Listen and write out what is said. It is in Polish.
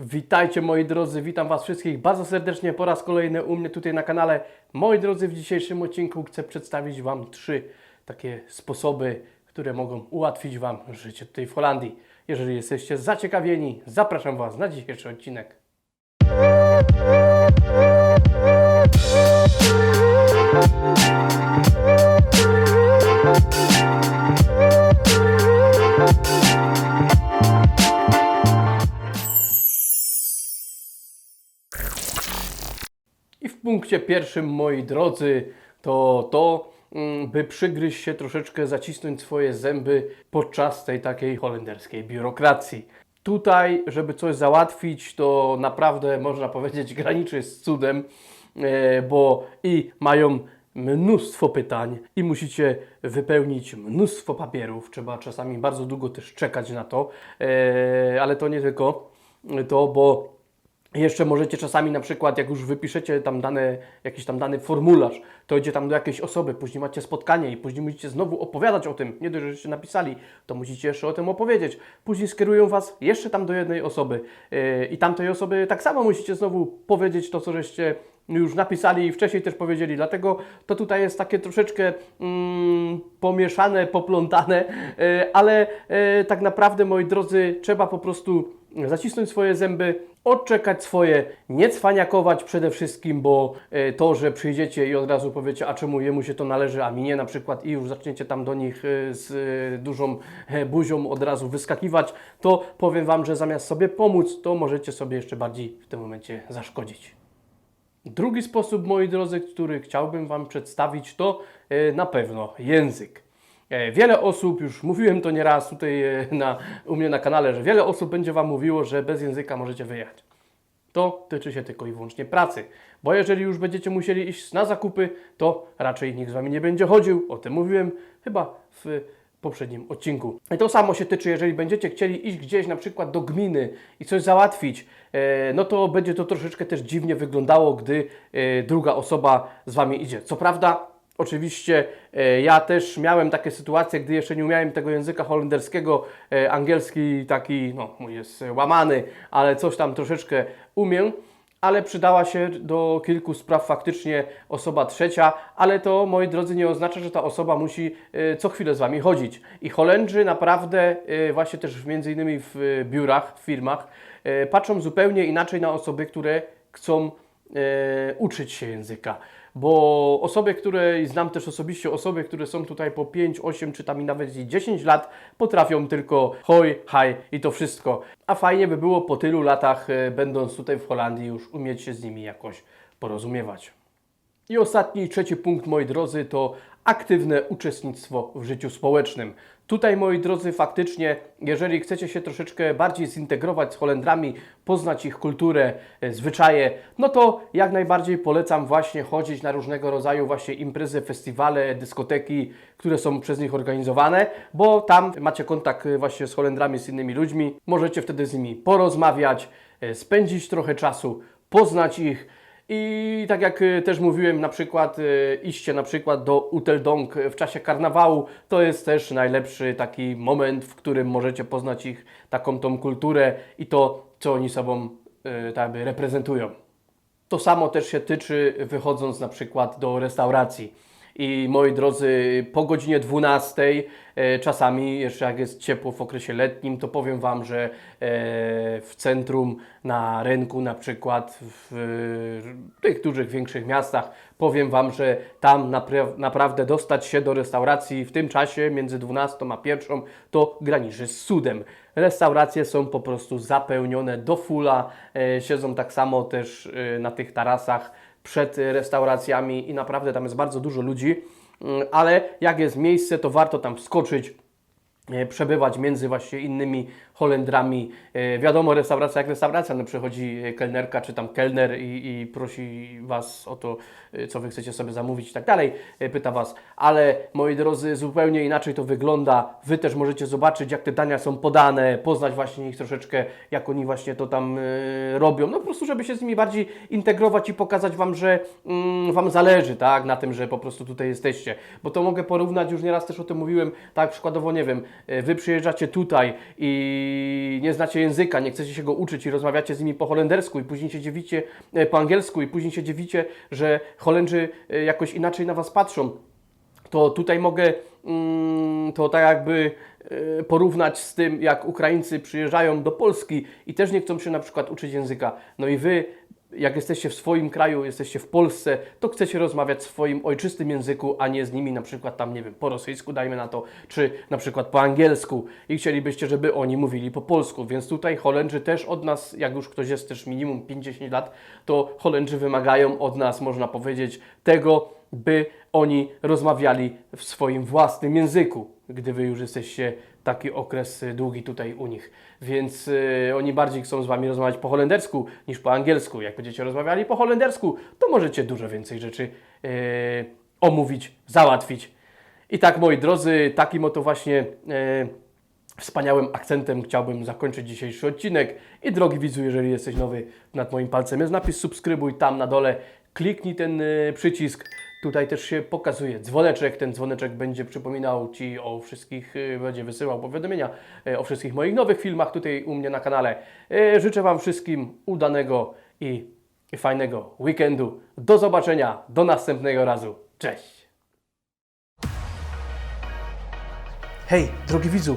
Witajcie moi drodzy, witam Was wszystkich bardzo serdecznie po raz kolejny u mnie tutaj na kanale. Moi drodzy, w dzisiejszym odcinku chcę przedstawić Wam trzy takie sposoby, które mogą ułatwić Wam życie tutaj w Holandii. Jeżeli jesteście zaciekawieni, zapraszam Was na dzisiejszy odcinek. Punkcie pierwszym, moi drodzy, to to, mm, by przygryźć się troszeczkę, zacisnąć swoje zęby podczas tej takiej holenderskiej biurokracji. Tutaj, żeby coś załatwić, to naprawdę można powiedzieć graniczy z cudem, e, bo i mają mnóstwo pytań i musicie wypełnić mnóstwo papierów. Trzeba czasami bardzo długo też czekać na to, e, ale to nie tylko to, bo jeszcze możecie czasami na przykład, jak już wypiszecie tam dane, jakiś tam dany formularz, to idzie tam do jakiejś osoby, później macie spotkanie i później musicie znowu opowiadać o tym. Nie dość, że żeście napisali, to musicie jeszcze o tym opowiedzieć. Później skierują Was jeszcze tam do jednej osoby yy, i tamtej osoby tak samo musicie znowu powiedzieć to, co żeście już napisali i wcześniej też powiedzieli. Dlatego to tutaj jest takie troszeczkę mm, pomieszane, poplątane, yy, ale yy, tak naprawdę, moi drodzy, trzeba po prostu zacisnąć swoje zęby, odczekać swoje, nie cwaniakować przede wszystkim, bo e, to, że przyjdziecie i od razu powiecie, a czemu jemu się to należy, a mi nie na przykład i już zaczniecie tam do nich e, z e, dużą buzią od razu wyskakiwać, to powiem Wam, że zamiast sobie pomóc, to możecie sobie jeszcze bardziej w tym momencie zaszkodzić. Drugi sposób, moi drodzy, który chciałbym Wam przedstawić, to na pewno język. E, Wiele osób, już mówiłem to nieraz tutaj e, na, u mnie na kanale, że wiele osób będzie Wam mówiło, że bez języka możecie wyjechać. To tyczy się tylko i wyłącznie pracy, bo jeżeli już będziecie musieli iść na zakupy, to raczej nikt z Wami nie będzie chodził. O tym mówiłem chyba w poprzednim odcinku. I to samo się tyczy, jeżeli będziecie chcieli iść gdzieś na przykład do gminy i coś załatwić, e, no to będzie to troszeczkę też dziwnie wyglądało, gdy druga osoba z Wami idzie. Co prawda, Oczywiście e, ja też miałem takie sytuacje, gdy jeszcze nie umiałem tego języka holenderskiego, e, angielski taki, no mój jest łamany, ale coś tam troszeczkę umiem, ale przydała się do kilku spraw faktycznie osoba trzecia, ale to moi drodzy nie oznacza, że ta osoba musi e, co chwilę z Wami chodzić. I Holendrzy naprawdę właśnie też między innymi w biurach, w firmach patrzą zupełnie inaczej na osoby, które chcą uczyć się języka. Bo osoby, które znam też osobiście osoby, które są tutaj po 5, 8 czy tam i nawet i 10 lat, potrafią tylko hoj, haj i to wszystko. A fajnie by było po tylu latach, e, będąc tutaj w Holandii, już umieć się z nimi jakoś porozumiewać. I ostatni, trzeci punkt, moi drodzy, to aktywne uczestnictwo w życiu społecznym. Tutaj, moi drodzy, faktycznie, jeżeli chcecie się troszeczkę bardziej zintegrować z Holendrami, poznać ich kulturę, e, zwyczaje, no to jak najbardziej polecam właśnie chodzić na różnego rodzaju właśnie imprezy, festiwale, dyskoteki, które są przez nich organizowane, bo tam macie kontakt e, właśnie z Holendrami, z innymi ludźmi, możecie wtedy z nimi porozmawiać, e, spędzić trochę czasu, poznać ich, i tak jak y, też mówiłem, na przykład y, iście na przykład do Uteldong w czasie karnawału, to jest też najlepszy taki moment, w którym możecie poznać ich taką tą kulturę i to, co oni sobą y, tak reprezentują. To samo też się tyczy wychodząc na przykład do restauracji. I moi drodzy, po godzinie 12, e, czasami jeszcze jak jest ciepło w okresie letnim, to powiem Wam, że e, w centrum, na rynku na przykład, w e, tych dużych, większych miastach, powiem Wam, że tam napra- naprawdę dostać się do restauracji w tym czasie między 12 a 1 to graniczy z cudem. Restauracje są po prostu zapełnione do fula, siedzą tak samo też na tych tarasach przed restauracjami i naprawdę tam jest bardzo dużo ludzi, Mm, ale jak jest miejsce, to warto tam wskoczyć, przebywać między właśnie innymi Holendrami. E, Wiadomo, restauracja jak restauracja, no przychodzi e, kelnerka czy tam kelner i, i prosi Was o to, e, co Wy chcecie sobie zamówić i tak dalej, e, pyta Was. Ale moi drodzy, zupełnie inaczej to wygląda. Wy też możecie zobaczyć, jak te dania są podane, poznać właśnie ich troszeczkę, jak oni właśnie to tam e, robią. No po prostu, żeby się z nimi bardziej integrować i pokazać Wam, że mm, Wam zależy, tak, na tym, że po prostu tutaj jesteście. Bo to mogę porównać, już nieraz też o tym mówiłem, tak przykładowo, nie wiem, e, Wy przyjeżdżacie tutaj i nie znacie języka, nie chcecie się go uczyć i rozmawiacie z nimi po holendersku i później się dziwicie e, po angielsku i później się dziwicie, że Holendrzy e, jakoś inaczej na Was patrzą, to tutaj mogę mm, to tak jakby e, porównać z tym, jak Ukraińcy przyjeżdżają do Polski i też nie chcą się na przykład uczyć języka. No i wy, jak jesteście w swoim kraju, jesteście w Polsce, to chcecie rozmawiać w swoim ojczystym języku, a nie z nimi na przykład tam, nie wiem, po rosyjsku dajmy na to, czy na przykład po angielsku i chcielibyście, żeby oni mówili po polsku. Więc tutaj Holendrzy też od nas, jak już ktoś jest też minimum 50 lat, to Holendrzy wymagają od nas, można powiedzieć, tego, by oni rozmawiali w swoim własnym języku, gdy wy już jesteście taki okres długi tutaj u nich. Więc y, oni bardziej chcą z wami rozmawiać po holendersku niż po angielsku. Jak będziecie rozmawiali po holendersku, to możecie dużo więcej rzeczy y, omówić, załatwić. I tak, moi drodzy, takim oto właśnie y, wspaniałym akcentem chciałbym zakończyć dzisiejszy odcinek. I drogi widzu, jeżeli jesteś nowy, nad moim palcem jest napis subskrybuj, tam na dole kliknij ten przycisk. Tutaj też się pokazuje dzwoneczek. Ten dzwoneczek będzie przypominał Ci o wszystkich, y, będzie wysyłał powiadomienia y, o wszystkich moich nowych filmach tutaj u mnie na kanale. Y, Życzę Wam wszystkim udanego i i fajnego weekendu. Do zobaczenia, do następnego razu. Cześć! Hej, drogi widzu,